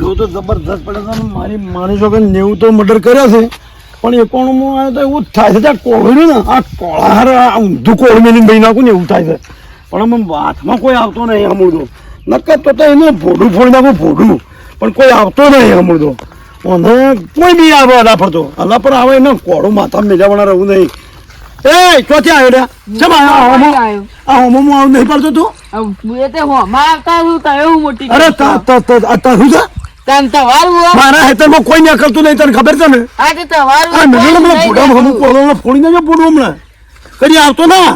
ઘઉં તો જબરદસ્ત પડે છે મારી માની છો કે નેવું તો મર્ડર કર્યા છે. પણ એકોણમાં આવે તો એવું થાય છે. ત્યાં કોળ્યું ને, આ કોળા હારે આ ઊંધું કોળ મેલીને ભાઈ નાખું ને એવું થાય છે. પણ આમ હાથમાં કોઈ આવતો નહીં અમૂળતો નક્કર તો તો એને ભોડું ફોડી નાખું, ભોડું. પણ કોઈ આવતો નહીં અમૂળતો અને કોઈ બી આવે અલા ફરતો અલા પર આવે એને કોળું માથા મેળવવાના રહું નહીં. એ ક્યાંથી આવ્યો રે ચમ આવ્યો? હોમો આ નહીં પડતો તું? એ તે હોમાં આવતા હું તો એવું મોટી અરે તા તા તા તારું છે? તન તમારું મારા હેતરમાં કોઈ ના કરતું નહીં તને ખબર છે ને? આ તે તમારું આ નજર હમણાં ફોડા હમણાં કરતું. ફોડી નાખ્યો ફોડું હમણાં. કરી આવતો ના?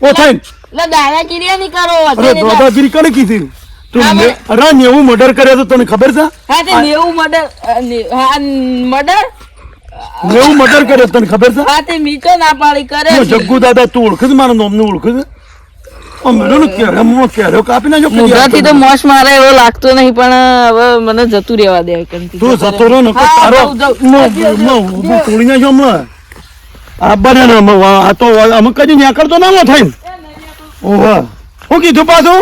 ઓ થાય એટલે દાદાગીરી નહીં કરો અરે દાદાગીરી કરે કીધી? તું હા, અરે નેવું મર્ડર કર્યા તો તને ખબર છે? હા તે નેવું મર્ડર હા મર્ડર નેવું મર્ડર કર્યો તને ખબર છે? હા તે મીઠો ના પાડી કરે છે. જગ્ગુ દાદા તું ઓળખે છે? મારા નામને ઓળખે છે? આ મેળો ને ક્યારે મોં ક્યારે કાપી નાખ્યો કદી મુદ્રાથી તો મોસ મારે એવો લાગતો નહીં પણ હવે મને જતું રહેવા દે. તું જતો રહ્યો ને હા, તારો જાઉં, જાઉં. મોં- હજી, હજી, મોં હજી. ઊભું તોડી નાખ્યો હમણાં. આ બને આ તો અમે કદી ન્યા કરતો ના નો થાય ઓહો. હું કીધું પાછું?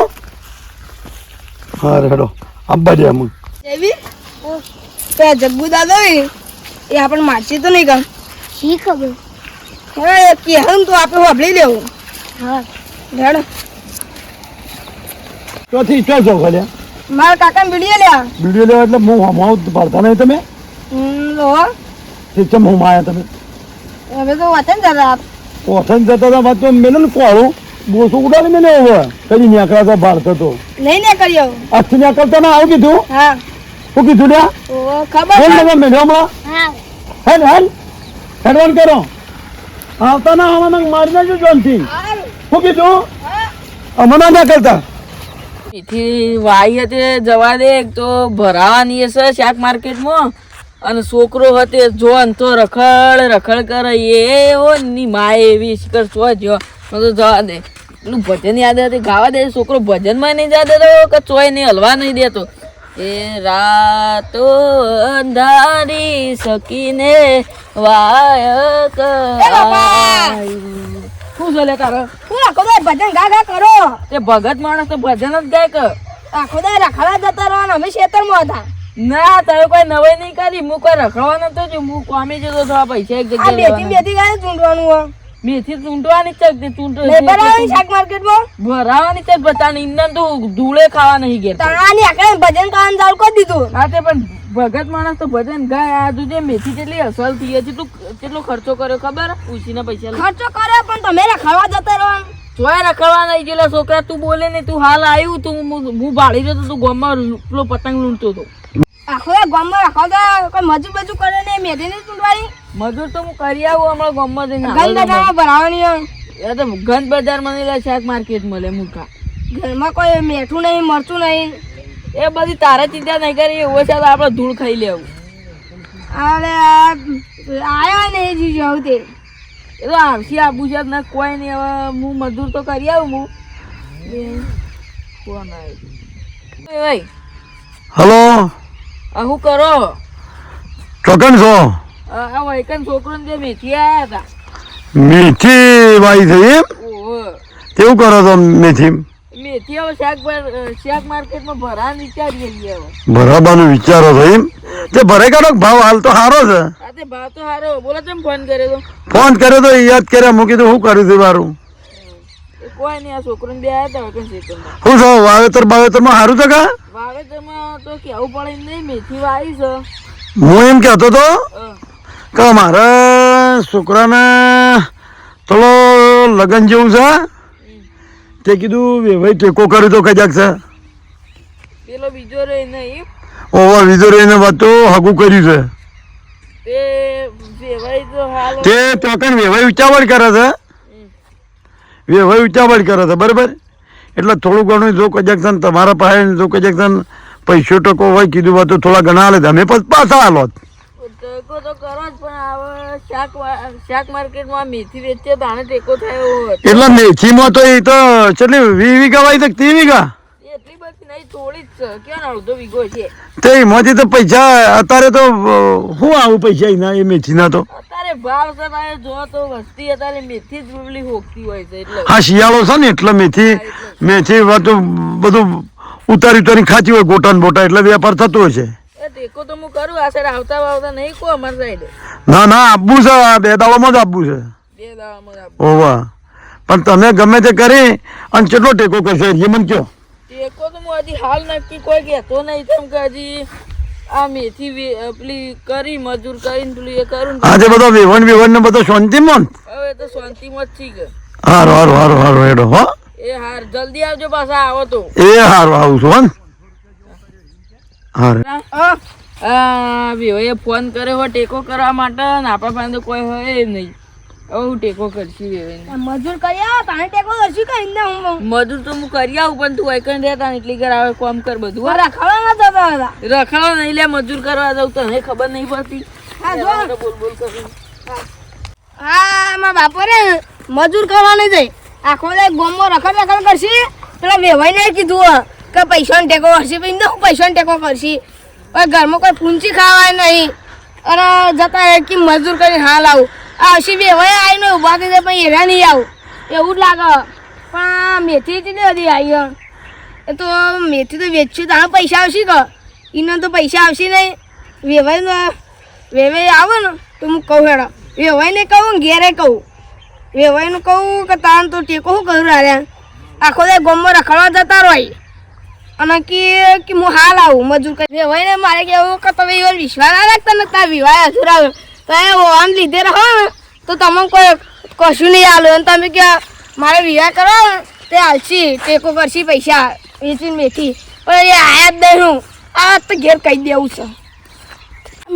હા રેડો અમુક એવી? પેલા જગ્ગુ દાદા હોય? એ આપણને મારશે તો નહીં કામ શી ખબર? હવે કહેવું તો આપણે વાપરી લેવું. હા. લેડો ચોથી ચો જો ભલે. મારા કાકાને વીડિયો લ્યા વીડિયો લેવા એટલે હું હમાવ ભરતા નહીં તમે? લો. ઠીક છે હું માયા તમે? હવે તો વતન ને આપ વતન જતા હતા વાત તો મેલે ને કોળું બોસો ઉડાડી મેલે હવે. કદી ન્યાકડા તો ભારત તો. નહીં ને કર્યો. આજથી ન્યાકળતા ના આવું કીધું? હા. શું કીધું લ્યા? ઓ ખબર છે. હમણાં. હા હેડ હેડ હેડવાન કરો. આવતા ના આવવાના મારી નાખજો જોનથી. હું કીધું? હમણાં ના કરતા એથી વાઈ હતે જવા દે તો ભરાવાની હશે શાક માર્કેટમાં અને છોકરો હતે જો ને તો રખડ રખડ કરે એ હો ની માય એવી શિકર છો જો. તો જવા દે. પેલું ભજન યાદ હતી ગાવા દે છોકરો ભજનમાં નહીં જા દેતો કે ચોય નહીં હલવા નહીં દેતો. એ રાતો અંધારી સકીને વાય શું ચાલે તારો? તું આખો દાય ભજન ગા ગા કરો. એ ભગત માણસ તો ભજન જ ગાય કે. આખો દાય રખડા જતા રહો ને અમે ખેતરમાં હતા. ના તારે કોઈ નવાઈ નહીં કરી. હું કોઈ રખડવાનો તો છું હું કોમી જતો તો પૈસા એક જગ્યાએ બેથી બેથી ગાય ચૂંટવાનું હોય. મેથી ચૂંટવાની છે તે ચૂંટો ભરાવાની શાક માર્કેટમાં? ભરાવાની છે બતાની ઇન્દન તો ધૂળે ખાવા નહીં ગયા તાણી આકડે ભજન કાન ચાલુ કરી દીધું. હા તે પણ ભગત માણસ તો ભજન ગાય આ તું મેથી કેટલી અસલ થઈ હતી તું કેટલો ખર્ચો કર્યો ખબર? ઉછીના પૈસા ખર્ચો કર્યો પણ તમે રખડવા જતા રહો. ચોય રખડવા નહીં ગયેલા છોકરા તું બોલે ને તું હાલ આવ્યું તું હું ભાડી જતો તું ગોમમાં પેલો પતંગ લૂંટતો હતો. આખો ગોમમાં ગામમાં રખડતા કોઈ મજૂર બજુ કરે ને મેથી નહીં ચૂંટવાની? મજૂર તો હું કરી આવું હમણાં ગામમાં જઈને. ગંદ બજારમાં ભરાવાની એ તો ગંજ બજાર મને લે શાક માર્કેટ મળે મૂકા ઘરમાં કોઈ મેઠું નહીં મરચું નહીં. એ બધી તારે ચિંતા નહીં કરી એવો છે આપણે ધૂળ ખાઈ લેવું. અરે આ આયો ને એ જીજુ આવું તે એ તો આવશે આબુ છે ને કોઈ નહીં હવે હું મજૂર તો કરી આવું હું. કોણ આવ્યું? ભાઈ હલો? આ શું કરો? ચોકન છો? આ વૈકન છોકરોને જે મેથી આયા હતા. મીઠી વાઈ થઈ એમ? કેવું કરો છો મેથી? મેથી હવે શાક શાક માર્કેટમાં ભરા વિચારીએ છીએ હવે. ભરાવાનું વિચારો છો એમ? તે ભરાઈ કાઢો ભાવ હાલ તો સારો છે. તે ભાવ તો સારો બોલો તેમ ફોન કર્યો તો? ફોન કર્યો તો યાદ કર્યા મૂકી તો શું કર્યું હતું મારું? કોઈ નહીં આ છોકરોને બે આવ્યા હતા વૈકન ખેતરમાં શું છો વાવેતર વાવેતરમાં સારું છે કા? વાવેતરમાં તો કેવું પડે નહીં મેથી વાવી છે. હું એમ કહેતો તો. કે મારા છોકરાને થોડો લગન જેવું છે? તે કીધું ભાઈ ટેકો કર્યો તો કજાક છે. પેલો બીજો રે નહીં ઓવા વિધો રહીને વાત તો હગું કર્યું છે. તે વેવાઈ તો હાલ તે ચોકન વેવાઈ ઉચાવળ કરે છે? વેવાઈ ઉચાવળ કરે છે બરાબર? એટલે થોડું ઘણું જો કજાક છે તમારા પાસે જો કજાક છે પૈસો ટકો હોય કીધું હોય તો થોડા ઘણા હાલે અમે પછી પાછા હાલો. ટેકો તો કરો જ પણ હવે શાક શાક માર્કેટમાં મેથી વેચે તો આને ટેકો થયો એટલે મેથીમાં તો એ તો કેટલી વી વીઘા વાય તક ત્રી વીઘા? એટલી બધી નહીં થોડી જ ક્યાં અડધો વીઘો છે? તે એમાંથી તો પૈસા અત્યારે તો હું શું આવું પૈસા એના એ મેથીના તો? અત્યારે ભાવ છે ભાઈ જો તો વસ્તી અત્યારે મેથી જ પેલી હોકતી હોય છે એટલે. હા શિયાળો છે ને એટલે મેથી મેથી બધું બધું ઉતારી ઉતારી ખાતી હોય ગોટા ને બોટા એટલે વેપાર થતો હોય છે. ટેકો તો હું કરું આ સાઈડ આવતા આવતા નહીં કહો અમારી સાઈડ. ના ના આપવું છે બે દાડામાં જ આપવું છે. બે દાવામાં જ આપો. ઓવા. પણ તમે ગમે તે કરી અને કેટલો ટેકો કરશો એ મને કયો ટેકો તો હું હજી હાલ નક્કી કોઈ કહેતો નહીં તેમ કે હજી આ મેથી પેલી કરી મજૂર કરીને પેલું એ કરું આજે બધો વેવણ વેવણ ને બધો શાંતિમાં? હવે તો શાંતિમાં જ થઈ ગયો હારો હારું હારો હારું હો. એ હાર જલ્દી આવજો પાછા આવો તો. એ હારો આવું છું વેવાઈએ ફોન કર્યો હોય ટેકો કરવા માટે ને આપણા પાસે તો કોઈ હોય નહીં. હું ટેકો કરશું વેવાઈને આ મજૂર કર્યા તાણે ટેકો કરશું કે ઇન્ને હું મજૂર તો હું કરી આવું પણ તું વૈકન રહેતા એટલી ઘર આવે કોમ કર બધું હો. રખાડા જતા હતા. રખાડો નહીં લે મજૂર કરવા જાવ તને ખબર નહીં પડતી. હા જો. બોલ બોલ કરું. હા મારા બાપો રે મજૂર કરવા નહીં જાય. આખો દે ગોમમાં રખડ રખડ કરશી પેલા વેવાઈને કીધું હે કે પૈસાનો ટેકો કરશે? પછી હું પૈસાનો ટેકો કરશી? હવે ઘરમાં કોઈ ફૂંચી ખાવાય નહીં. અને જતા રહે કે મજૂર કરીને હાલ આવું. આ હસી હવે આવીને ઊભા થઈ જાય પણ એરા નહીં આવું. એવું જ લાગે. પણ મેથી કેટલી બધી આવી. એ તો મેથી તો વેચશું. તો પૈસા આવશે કે? એને તો પૈસા આવશે નહીં. વેવાય વેવાય આવે ને, તો હું કહું હેડો. વેવાઈને કહું ઘેરે કહું. વેવાયનું કહું કે તાન તો ટેકો શું કરું રે આખો દે ગોમમાં રખડવા જતા રહી અને કે કે હું હાલ આવું, મજૂર કરી વેવાઈને મારે કેવું કે તમે એવો વિશ્વાસ ના રાખતા ને તાર વિવાહ અધૂરા આવ્યો તો એ આમ લીધે રહો ને. તો તમે કોઈ કશું નહીં આલો અને તમે કે મારે વિવાહ કરો તે હાલશી ટેકો કરશી પૈસા, વેચીને મેથી. પણ એ આયા જ નહીં હું. આ તો ઘેર કહી દેવું છે.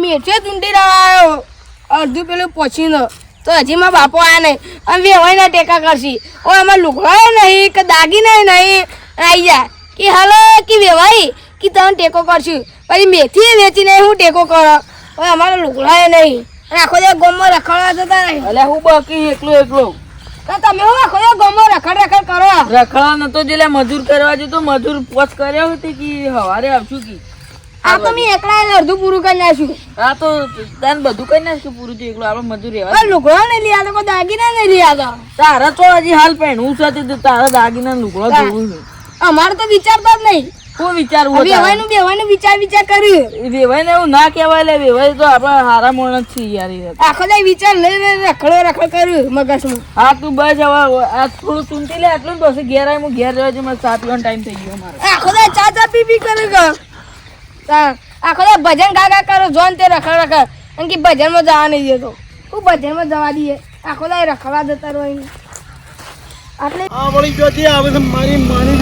મેચે ચૂંટી રહ્યો અડધું પેલું પહોંચીને તો હજી મારા બાપો આયા નહીં. અમે વેવાઈના ટેકા કરશી. ઓ એમાં લુગડાય નહીં, કે દાગીના નહીં આવી જાય. કે હાલો કે વેવાઈ કે તમે ટેકો કરશું. પછી મેથી વેચીને હું ટેકો કરો? હવે અમારે લુકડાય નહીં. અને આખો દે ગોમમાં રખડવા જતા નહીં એટલે હું બાકી એકલો એકલો. તમે હું આખો દે ગોમમાં રખડ રખડ કરો? રખડવા નતો જેલે મજૂર કરવા જતો મજૂર પોચ કર્યો હતી કે હવારે આવશું કે? આ તો મેં એકલા અડધું પૂરું કરી નાખ્યું. આ તો તને બધું કરી નાખ્યું પૂરું થયું એકલું આપણે મજૂર રહેવા હવે લુગડો નહીં લઈ આવતો કોઈ દાગીના નહીં લઈ આવતો તારા તો હજી હાલ પહેણું છે તે તારા દાગીના લુગડો જોવું છે. અમારે તો વિચારતા જ નહીં. કોઈ વિચારવું હવે વેવાઈનું બેવાઈનું વિચાર વિચાર કર્યું. વેવાય ને એવું ના કહેવાય લે વેવાય તો આપણે હારા માણસ છે યાર એ. આખો દે વિચાર લઈને રખડો રખડ કર્યું મગજમાં. હા તું બસ હવે આ થોડું ચૂંટી લે આટલું ને પછી ઘેર આવી હું ઘેર રહેવા મારે સાત પીવાનો ટાઈમ થઈ ગયો મારે. આખો દે ચા ચા પી પી કરે કે આખો દે ભજન ગા ગા કરો જોન તે રખડ રખડ. કારણ કે ભજનમાં જવા નહીં દેતો. હું ભજનમાં જવા દઈએ. આખો દે રખડવા જતા રહો અહીં. આટલે આ વળી જોતી આવે છે મારી માની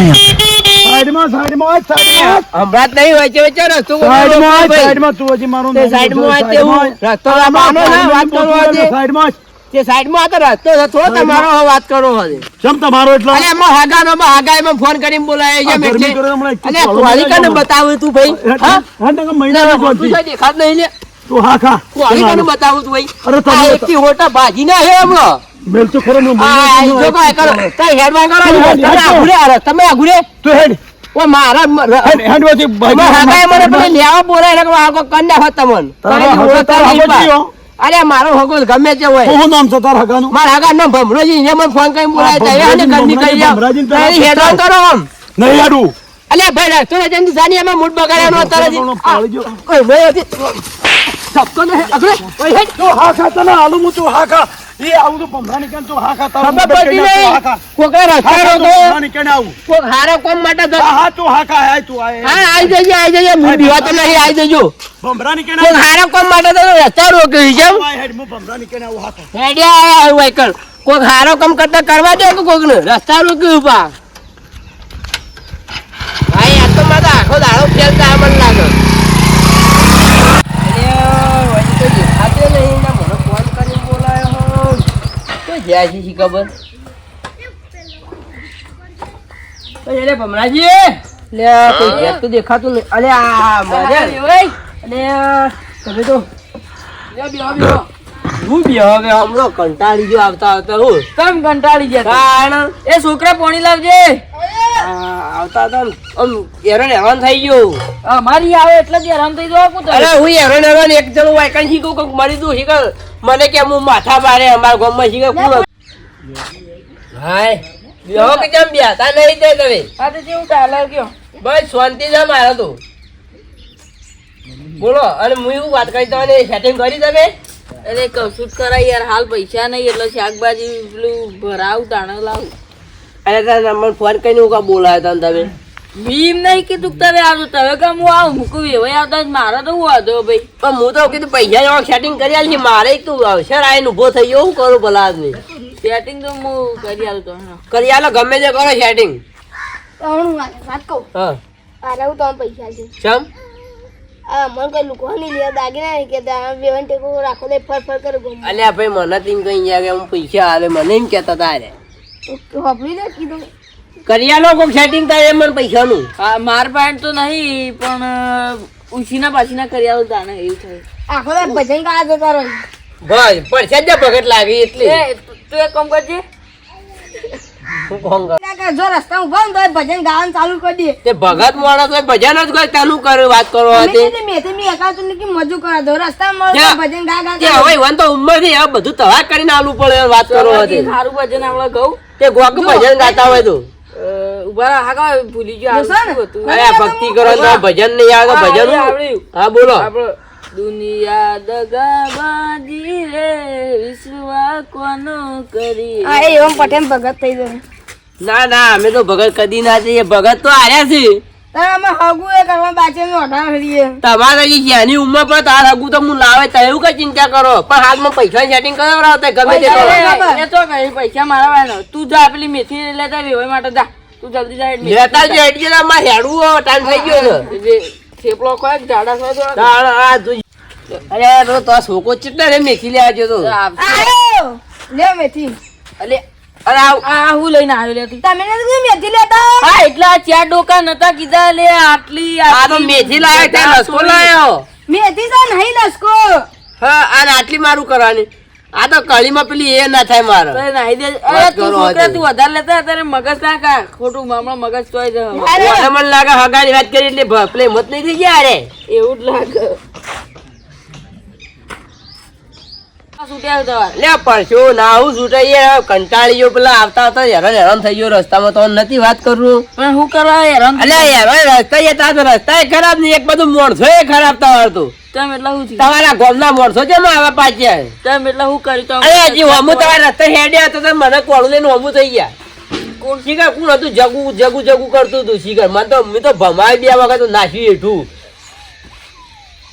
સાઈડમાં સાઈડમાં સાઈડમાં. હમણાં જ નહીં વચ્ચે વચ્ચે રસ્તો સાઈડમાં સાઈડમાં તું હજી મારું સાઈડમાં તેવું રસ્તો લાવવાનો છે, વાત કરો આજે. સાઈડમાં તે સાઈડમાં આ રસ્તો છે, થોડો તમારો વાત કરો હવે. કેમ તમારો એટલો? અલે એમાં હાગાનો માં હાગાઈમાં ફોન કરીને બોલાય છે આ ગરમી કરે હમણાં એક અલે ચાલો કુવાલિકાને બોલાય બતાવું તું ભાઈ? હા હા? ટકા મહિના તું દેખાત નહીં લે. તું હા ખા. કુવાલિકાને બતાવું તું ભાઈ? અરે તમે આ હોટા ભાજી ના હે હમણાં મેલ તો ખરો નો જો કાય કરો. કઈ હેડમાં કરો તમે આઘુરે આ તમે આઘુરે. તું હેડ. ઓ મારા મ- હેડ હેડ વાથી તમે હાગાઈ મને પેલે લેવા બોલાય એટલે આગો કન્યા હોત તમને. અરે મારો હગો ગમે તે હોય. હું નામ છે તાર હગાનું? મારા આગળ ના ભમરોજી ને મને ફોન કરીને બોલાય હા, છે ભમરાજી, ઘરની કરી ભમરાજી હેડવાન કરો આમ. નહીં હેડું. અલ્યા ભાઈ રસ્તો જંદી જાની અમે મૂડ બગાડ્યાનો અત્યારે. ઓય ભાઈ ધક્કો નહીં અગરે ઓય હેડ. તો હા ખાતા ના આલુ મુ તો હા ખા. એ આવું તો ભમરા નીકળ હા નહીં ખા. રસ્તા તું રોકો આવું? કોક હારો કોમ માટે હા હા હા ખા હાય તું આય હા આવી જજે આવી જજે મૂડ બીવા તો નહીં આવી જજો. ભમરા નીકળીને કોક હારો કોમ માટે તો રસ્તા રોક્યો છે. હેડ હું ભમરા નીકળીને આવું? હા ખા. હેડ્યા આયા હોય કોક હારો કામ કરતા કરવા દે કે કોક ને રસ્તા રોક્યું ભાઈ આ તો મારા આખો દાડો ફેરતા મને લાગે. ખબર? અરે ભમરાજી! લે કોઈ ઘેર તો દેખાતું નહીં. અરે આ મારે અને તમે તો. હું બે હવે હમણાં કંટાળી ગયો આવતા આવતા હું. કેમ કંટાળી ગયા એ છોકરા પોણી લાવજે. આવતા આવતા આમ હેરાન હેરાન થઈ ગયો. મારી આવે એટલે જ હેરાન થઈ હું અરે હું હેરાન હેરાન એક જણું વાયકન શીખું કંઈક મળી દઉં શીખર મને કે હું માથા મારે અમારા ગામમાં શીખે કોણ? હાય બેહો કે કેમ બેહતા નહીં તે તમે? આ તો જેવું ચાલે ગયો બસ શાંતિ છે મારા તો. બોલો અને હું એવું વાત કરી તમને સેટિંગ કરી તમે? અરે કશું જ કરાય યાર હાલ પૈસા નહીં એટલે શાકભાજી પેલું ભરાવું દાણા લાવું. અરે તારા નંબર ફોન કરીને હું કા બોલાયો તને તમે? ભીમ નહીં કીધું કે તમે આવજો તમે કે હું આવું મૂકું? વેવાઈ આવતા મારે તો હું વાંધો ભાઈ? પણ હું તો કીધું પૈસા જેવા સેટિંગ કરી આલી છે મારે તું અવસર આઈને ઊભો થઈ ગયો હું કરું ભલા આદમી? સેટિંગ તો હું કરી આલું તો હા. કરી આલો ગમે તે કરો સેટિંગ હું વાત કહું? હા. અરે હું તમને પૈસા છે. ચમ? આ મને કોઈ લુકવાની લે દાગીના નહીં કે વેવન ટેકો રાખો દે ફર ફર કરે ગમ. અલ્યા ભાઈ મને તીન કઈ ગયા કે હું પૈસા આવે મને એમ કહેતા તારે હોપડી દે કીધું. કરી કોક સેટિંગ થાય મને પૈસાનું. હા માર પાસે તો નહીં પણ ઉછીના પાછીના કરી આલું એવું થાય. આખો દે ભજન ગાવા જતા રહો બસ પડશે જ ભગત લાગી એટલે. તું એક કામ કરજે. હું કોણ કરું? કાકા જો રસ્તા ઊભા તો ભજન ગાવાનું ચાલુ કરી દે. તે ભગત માણસ ભજન જ કોઈ તનું કરે વાત કરો હતી. મેથી મી એકાતું ને કે મજૂર કરા દો. રસ્તામાં મળે ભજન ગા ગા હવે વન તો ઉંમરથી બધું તવા કરીને આલુ પડે વાત કરો હતી. સારું ભજન આપણે ઘઉં તે ગોક ભજન ગાતા હોય તો? ઊભા રહો, હા કા ભૂલી ગયો અરે ભક્તિ કરો તો ભજન નહીં આવે તો ભજન હું? બોલો. આપણો દુનિયા દગાબાજી રે વિશ્વા કોનો કરી આ એ એમ પટેલ ભગત થઈ જાય ના ના અમે તો ભગત કદી ના જઈએ ભગત તો આર્યા છે તમારે હજી ઉંમર પર તાર હગુ તો હું લાવે તો એવું કઈ ચિંતા કરો. પણ હાથમાં પૈસા સેટિંગ કરાવડાવો તો ગમે તે કરો. પૈસા મારા તું જા પેલી મેથી લેતા વેવાઈ માટે જા. તું જલ્દી જા એટલે લેતા જ એટલે અમારે હેડવું ટાઈમ થઈ ગયો છે. થેપલો તાણ આ જોઈ. અરે તો ચેટલા રે મેથી લેવા જતો તો લે મેથી. અલે અરે આ હું લઈને આવ્યો લે તમે નથી મેથી લેતા? હા એટલા ચાર ડોકા નતા કીધા લે આટલી આ તો મેથી લાવ્યો ત્યાં લસકો લાવ્યો. મેથી તો નહીં લસકો. હા અને આટલી મારું કરવાની. આ તો કળીમાં પેલી એ ના થાય મારે. તો નાહી દે અરે તું કરો છોકરા તું વધારે લેતા તારે મગજ ના કા ખોટું મામા મગજ તોય જ મને લાગે હગાની વાત કરી એટલે મત નહીં થઈ ગયા અરે એવું જ લાગે. લે પરસો ના હું છૂટાઈએ કંટાળી ગયો પેલા આવતા આવતા હેરાન હેરાન થઈ ગયો. રસ્તામાં તો નથી વાત કરું પણ હું કરવા હેરાન અલે હેરાન રસ્તા જતા તો રસ્તા ખરાબ નહીં એક બધું મોણસો એ ખરાબ તમારું તેમ એટલે હું તમારા ગોમના મોણસો છે આવા પાછા? તેમ એટલે હું કરી તો? અરે હજી હમું તમારા રસ્તે હેડ્યા તો મને કોળું લઈને હમું થઈ ગયા. કોણ? શીખર કોણ હતું? જગુ જગુ જગુ કરતું હતું શીખર મને તો મેં તો ભમાવી બે વખત નાસી હેઠું.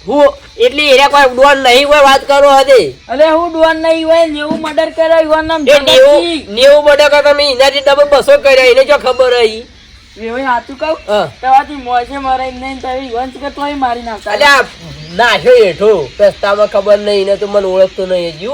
હું એટલી એરિયા કોઈ ડોન નહીં હોય વાત કરો હતી અરે હું ડોન નહીં હોય નેવું મર્ડર કર્યા યુવાન નામ નેવું. નેવું મર્ડર કે તમે એનાથી ડબલ બસો કર્યા એને જો ખબર રહી. વેવાઈ હાચું કહું? તવાથી મોજે મરાઈ નહીં તો યુવાન કે તોય મારી નાખતા અલ્યા નાશ્યો હેઠો. રસ્તામાં ખબર નહીં એને તો મને ઓળખતો નહીં હજી.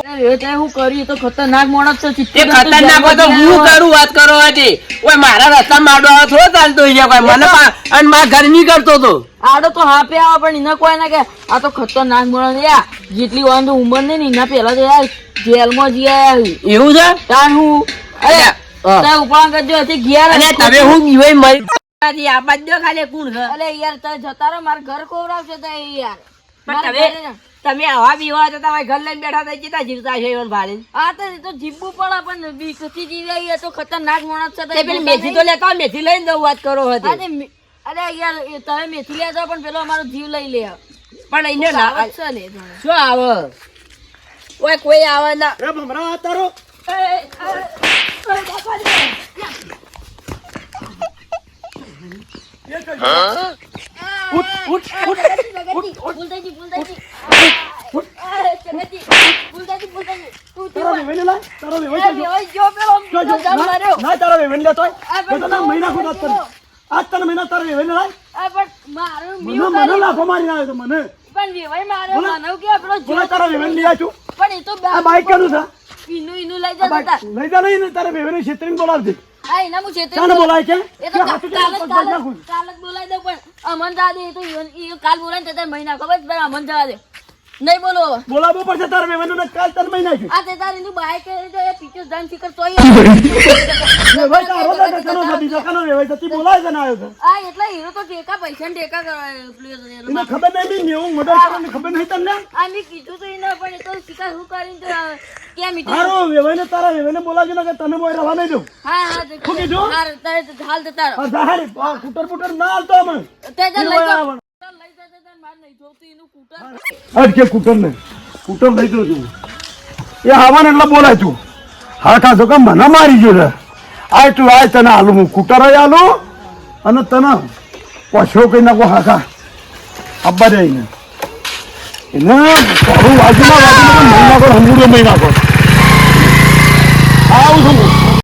હું કર્યું તો ખતરનાક માણસ છે ખતરનાક તો હું કરું વાત કરો હતી ઓય મારા રસ્તા માડો આવે થોડો ચાલતો છે કોઈ. મને અને મારા ગરમી કરતો તો. આડો તો હાપે આવે પણ એના કોઈ ના કે આ તો ખતરનાક માણસ યાર જેટલી વાર તો ઉંમર નહીં ને એના પહેલા તો યાર જેલમાં જઈ આયા એવું છે? તાર હું? અરે હા. કરજો તમે હું જીવાય મરી આ દો ખાલી કોણ છે? અરે યાર તમે જતા રહો મારા ઘર કોવરાવશે તો યાર. પણ તમે- તમે આવા બીવા તો તમારે ઘર લઈને બેઠા થઈ જતા જીવતા છે એવન ભારે? આ તો તો જીવવું પડે પણ બીકથી જીવી એ તો ખતરનાક માણસ છે તો પેલી મેથી તો લેતા મેથી લઈને દઉં વાત કરો હતી અરે યાર તમે મેથી લેજો પણ પેલો અમારો જીવ લઈ લે. પણ એને છે ને શું આવે? ઓય કોઈ આવે ના. રે ભમરા તારો. ઉઠ ઉઠ ઉઠ. ભૂલતાજી ભૂલતાજી. તારો તારો તારો તારો તારો. પણ આ એના હું છેતરી ચાને બોલાય છે? એ તો કાલ કાલ દઉં પણ અમન દાદી એ તો કાલ બોલાવે ને મહિના ખબર પેલા અમન જવા દે નહીં બોલો. બોલાવવું પડશે તારે મેં મને કાલ તને મહિના નાખ્યું આ તે તારી બાઈક એ પીછે જાન શીખર તોય ભાઈ તારો તો કનો છે કનો રે ભાઈ તી બોલાય છે ને આવ્યો છે? આ એટલા હીરો તો ટેકા પૈસા ને ટેકા કરાવે મને ખબર નહીં બી નેવું મર્ડર કરવાની ખબર નહીં તમને આ મેં કીધું તો એના પણ એ તો શિકાર હું કરીને તો ક્યાં મીઠું? હારું વેવાઈને તારા વેવાઈને બોલાવજો ને કે તને બોય રહેવા નહીં દઉં. હા હા તે- કીધું? હા, તારે હાલ જતા તારો હા જાહેર કુટર પુટર ના હાલતો અમે. તે જ લઈ જાઓ. લઈ જા, તે જા, માર નહીં જોતું એનું કૂટર. અરે કે કૂટર ને કૂટર લઈ દઉં છું એ આવાને એટલે બોલાય તું હા ખાસો કે મને મારી ગયો રે આય તું તને આલું હું કૂટર આલુ અને તને પછો કઈ નાખો હાખા અબ્બા દે એને તારું વાજુમાં વાજુમાં મહિના પર હમુડો મહિના પર આવું છું.